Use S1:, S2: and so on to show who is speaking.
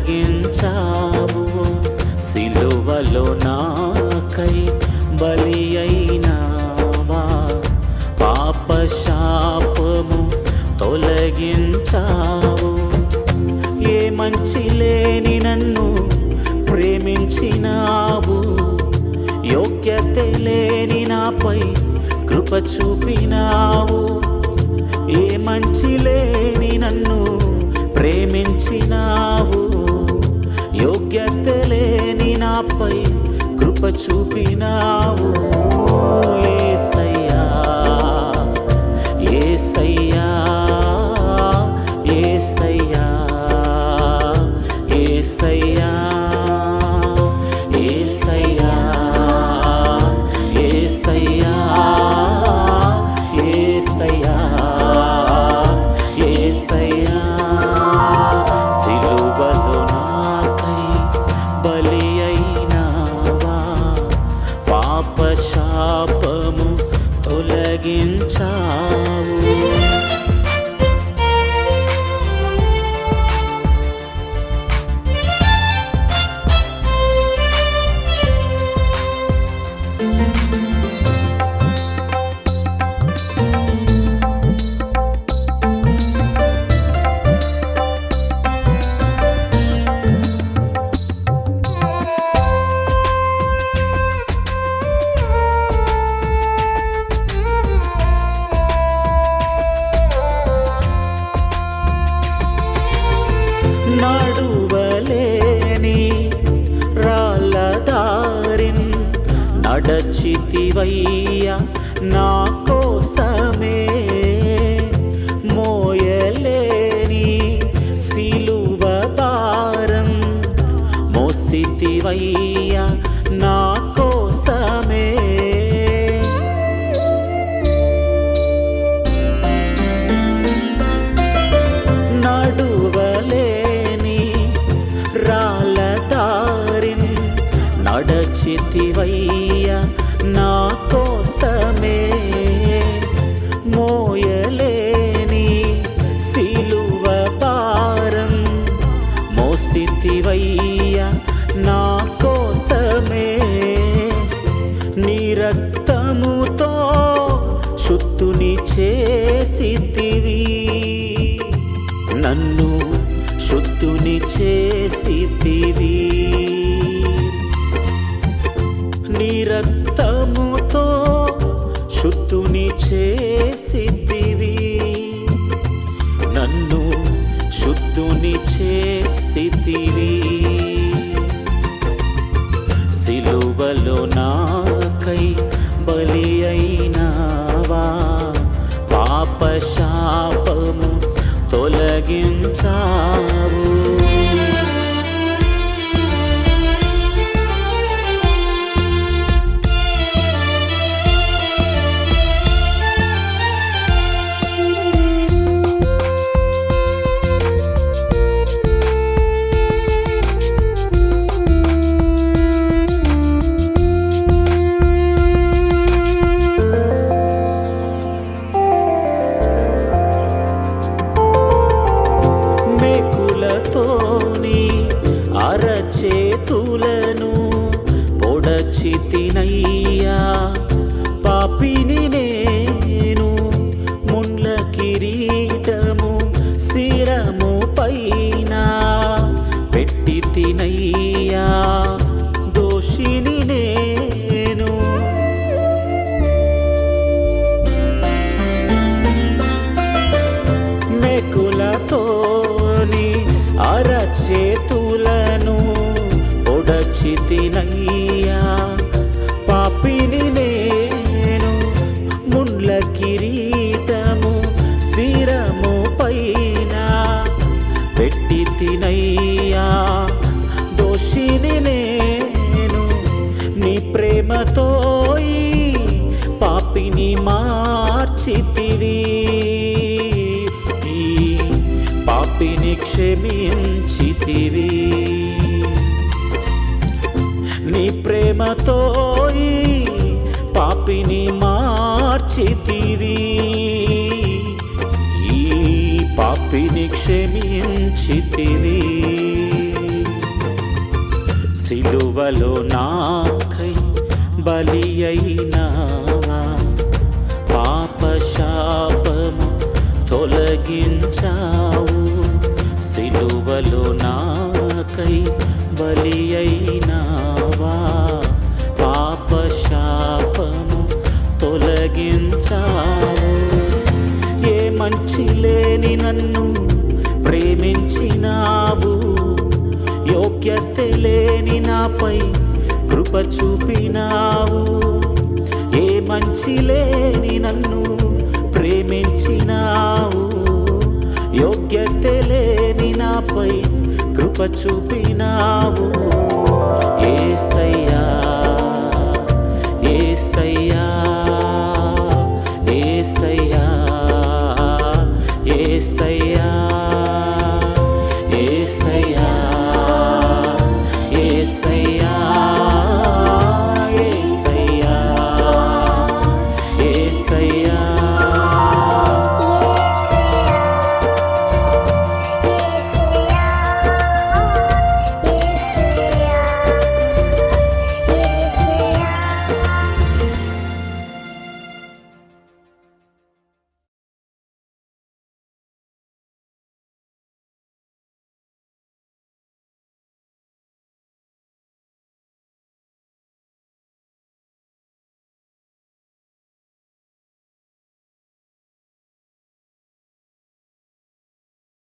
S1: అప్పగించావు సిలువలో నాకై బలి అయినావా. పాప శాపము తొలగించావు. ఏ మంచి లేని నన్ను ప్రేమించినావు. యోగ్యత లేని నాపై కృప చూపినావు. చూపినావు. తొలగించావు. నడచితివయ్యా నా కోసమే మోయలేని సిలువ భారం మోసితివయ్యా నా కోసమే. నడువలేని రాళ్ళ దారిన్ నడచితివయ్యా నీవయ్యా నా కోసమే. నీ రక్తముతో శుద్ధుని చేసితివి. నన్ను శుద్ధుని చేసితివి. నీ రక్తముతో శుద్ధుని చేసి శుద్ధుని చేసితివి సిలువలో నాకై బలి అయినావా? పాపశాపము తొలగించావు. మార్చితివి ఈ పాపిని క్షమించితివి. నీ ప్రేమతో ఈ పాపిని మార్చితివి. ఈ పాపిని క్షమించితివి. సిలువలో నాకై బలి అయినావా పాప శాపము తొలగించావు. సిలువలో నాకై బలి అయినావా. పాప శాపము తొలగించావు. ఏ మంచి లేని నన్ను ప్రేమించినావు. యోగ్యత లేని నాపై కృప చూపినావు. ఏ మంచి లేని నన్ను కృప చూపినావు.